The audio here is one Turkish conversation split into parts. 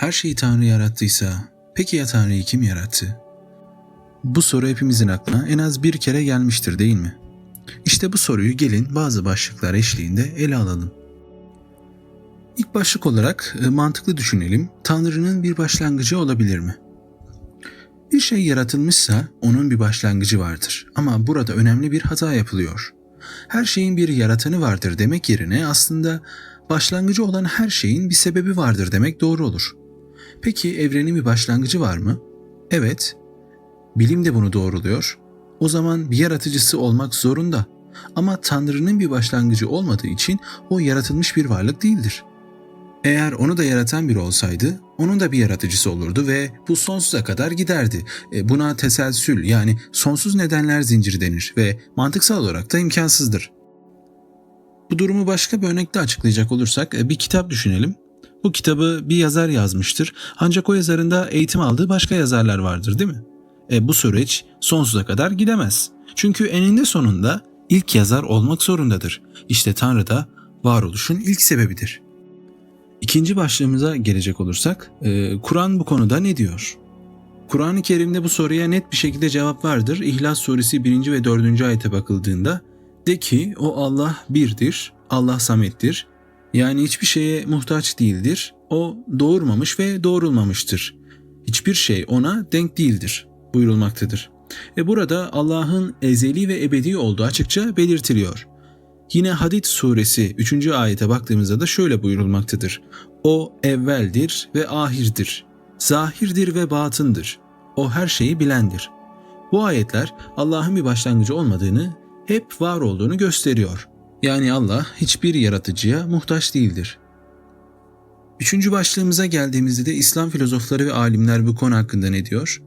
her şeyi Tanrı yarattıysa, peki ya Tanrı'yı kim yarattı? Bu soru hepimizin aklına en az bir kere gelmiştir değil mi? İşte bu soruyu gelin bazı başlıklar eşliğinde ele alalım. İlk başlık olarak e, mantıklı düşünelim. Tanrı'nın bir başlangıcı olabilir mi? Bir şey yaratılmışsa onun bir başlangıcı vardır. Ama burada önemli bir hata yapılıyor. Her şeyin bir yaratanı vardır demek yerine aslında başlangıcı olan her şeyin bir sebebi vardır demek doğru olur. Peki evrenin bir başlangıcı var mı? Evet. Bilim de bunu doğruluyor. O zaman bir yaratıcısı olmak zorunda. Ama Tanrı'nın bir başlangıcı olmadığı için o yaratılmış bir varlık değildir. Eğer onu da yaratan biri olsaydı, onun da bir yaratıcısı olurdu ve bu sonsuza kadar giderdi. E, Buna teselsül yani sonsuz nedenler zinciri denir ve mantıksal olarak da imkansızdır. Bu durumu başka bir örnekle açıklayacak olursak e, bir kitap düşünelim. Bu kitabı bir yazar yazmıştır ancak o yazarın da eğitim aldığı başka yazarlar vardır değil mi? E, bu süreç sonsuza kadar gidemez. Çünkü eninde sonunda ilk yazar olmak zorundadır. İşte Tanrı da varoluşun ilk sebebidir. İkinci başlığımıza gelecek olursak, e, Kur'an bu konuda ne diyor? Kur'an-ı Kerim'de bu soruya net bir şekilde cevap vardır. İhlas suresi 1. ve 4. ayete bakıldığında de ki o Allah birdir, Allah samettir. Yani hiçbir şeye muhtaç değildir. O doğurmamış ve doğrulmamıştır. Hiçbir şey ona denk değildir buyurulmaktadır. E burada Allah'ın ezeli ve ebedi olduğu açıkça belirtiliyor. Yine Hadid suresi 3. ayete baktığımızda da şöyle buyurulmaktadır. O evveldir ve ahirdir. Zahirdir ve batındır. O her şeyi bilendir. Bu ayetler Allah'ın bir başlangıcı olmadığını, hep var olduğunu gösteriyor. Yani Allah hiçbir yaratıcıya muhtaç değildir. Üçüncü başlığımıza geldiğimizde de İslam filozofları ve alimler bu konu hakkında ne diyor?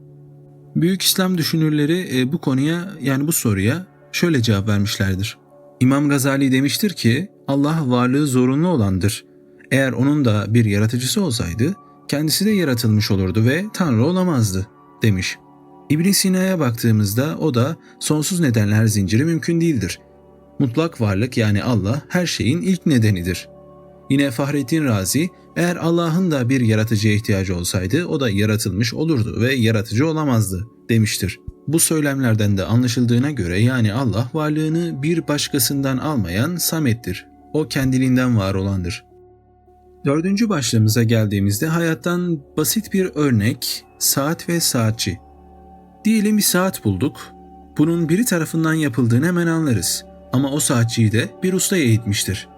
Büyük İslam düşünürleri e, bu konuya yani bu soruya şöyle cevap vermişlerdir. İmam Gazali demiştir ki Allah varlığı zorunlu olandır. Eğer onun da bir yaratıcısı olsaydı kendisi de yaratılmış olurdu ve Tanrı olamazdı demiş. ibn Sina'ya baktığımızda o da sonsuz nedenler zinciri mümkün değildir. Mutlak varlık yani Allah her şeyin ilk nedenidir. Yine Fahrettin Razi eğer Allah'ın da bir yaratıcıya ihtiyacı olsaydı o da yaratılmış olurdu ve yaratıcı olamazdı demiştir. Bu söylemlerden de anlaşıldığına göre yani Allah varlığını bir başkasından almayan samettir. O kendiliğinden var olandır. Dördüncü başlığımıza geldiğimizde hayattan basit bir örnek saat ve saatçi. Diyelim bir saat bulduk. Bunun biri tarafından yapıldığını hemen anlarız. Ama o saatçiyi de bir ustaya eğitmiştir.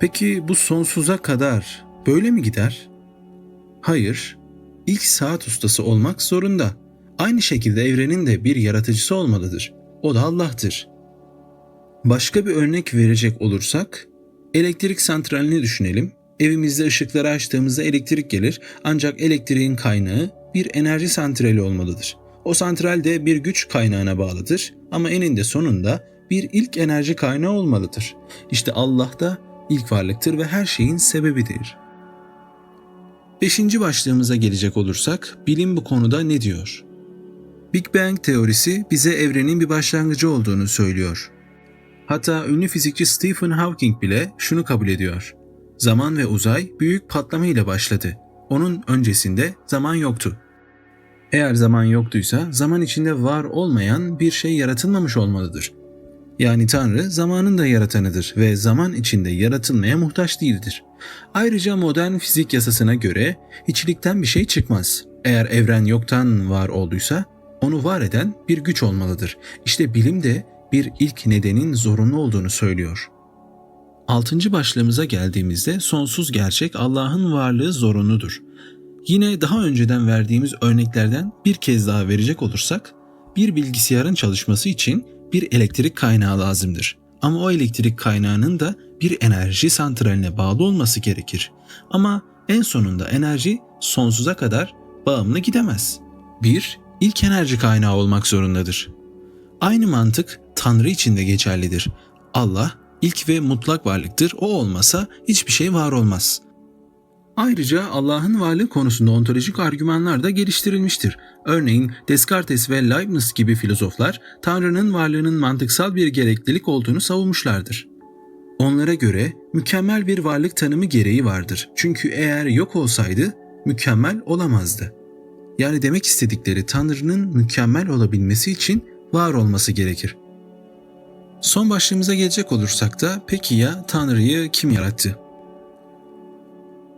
Peki bu sonsuza kadar böyle mi gider? Hayır. İlk saat ustası olmak zorunda. Aynı şekilde evrenin de bir yaratıcısı olmalıdır. O da Allah'tır. Başka bir örnek verecek olursak, elektrik santralini düşünelim. Evimizde ışıkları açtığımızda elektrik gelir ancak elektriğin kaynağı bir enerji santrali olmalıdır. O santral de bir güç kaynağına bağlıdır ama eninde sonunda bir ilk enerji kaynağı olmalıdır. İşte Allah da ilk varlıktır ve her şeyin sebebidir. Beşinci başlığımıza gelecek olursak, bilim bu konuda ne diyor? Big Bang teorisi bize evrenin bir başlangıcı olduğunu söylüyor. Hatta ünlü fizikçi Stephen Hawking bile şunu kabul ediyor. Zaman ve uzay büyük patlama ile başladı. Onun öncesinde zaman yoktu. Eğer zaman yoktuysa zaman içinde var olmayan bir şey yaratılmamış olmalıdır. Yani Tanrı zamanın da yaratanıdır ve zaman içinde yaratılmaya muhtaç değildir. Ayrıca modern fizik yasasına göre hiçlikten bir şey çıkmaz. Eğer evren yoktan var olduysa onu var eden bir güç olmalıdır. İşte bilim de bir ilk nedenin zorunlu olduğunu söylüyor. Altıncı başlığımıza geldiğimizde sonsuz gerçek Allah'ın varlığı zorunludur. Yine daha önceden verdiğimiz örneklerden bir kez daha verecek olursak, bir bilgisayarın çalışması için bir elektrik kaynağı lazımdır. Ama o elektrik kaynağının da bir enerji santraline bağlı olması gerekir. Ama en sonunda enerji sonsuza kadar bağımlı gidemez. Bir, ilk enerji kaynağı olmak zorundadır. Aynı mantık Tanrı için de geçerlidir. Allah ilk ve mutlak varlıktır. O olmasa hiçbir şey var olmaz. Ayrıca Allah'ın varlığı konusunda ontolojik argümanlar da geliştirilmiştir. Örneğin Descartes ve Leibniz gibi filozoflar Tanrı'nın varlığının mantıksal bir gereklilik olduğunu savunmuşlardır. Onlara göre mükemmel bir varlık tanımı gereği vardır. Çünkü eğer yok olsaydı mükemmel olamazdı. Yani demek istedikleri Tanrı'nın mükemmel olabilmesi için var olması gerekir. Son başlığımıza gelecek olursak da peki ya Tanrı'yı kim yarattı?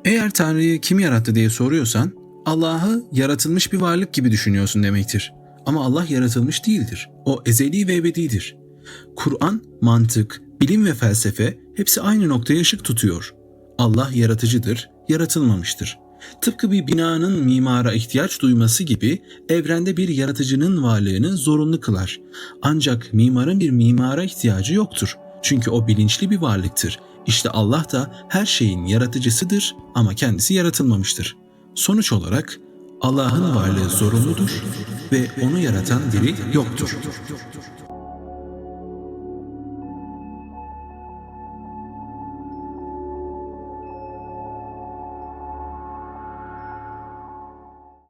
Eğer Tanrı'yı kim yarattı diye soruyorsan Allah'ı yaratılmış bir varlık gibi düşünüyorsun demektir. Ama Allah yaratılmış değildir. O ezeli ve ebedidir. Kur'an, mantık, bilim ve felsefe hepsi aynı noktaya ışık tutuyor. Allah yaratıcıdır, yaratılmamıştır. Tıpkı bir binanın mimara ihtiyaç duyması gibi evrende bir yaratıcının varlığını zorunlu kılar. Ancak mimarın bir mimara ihtiyacı yoktur. Çünkü o bilinçli bir varlıktır. İşte Allah da her şeyin yaratıcısıdır ama kendisi yaratılmamıştır. Sonuç olarak Allah'ın varlığı zorunludur ve onu yaratan biri yoktur.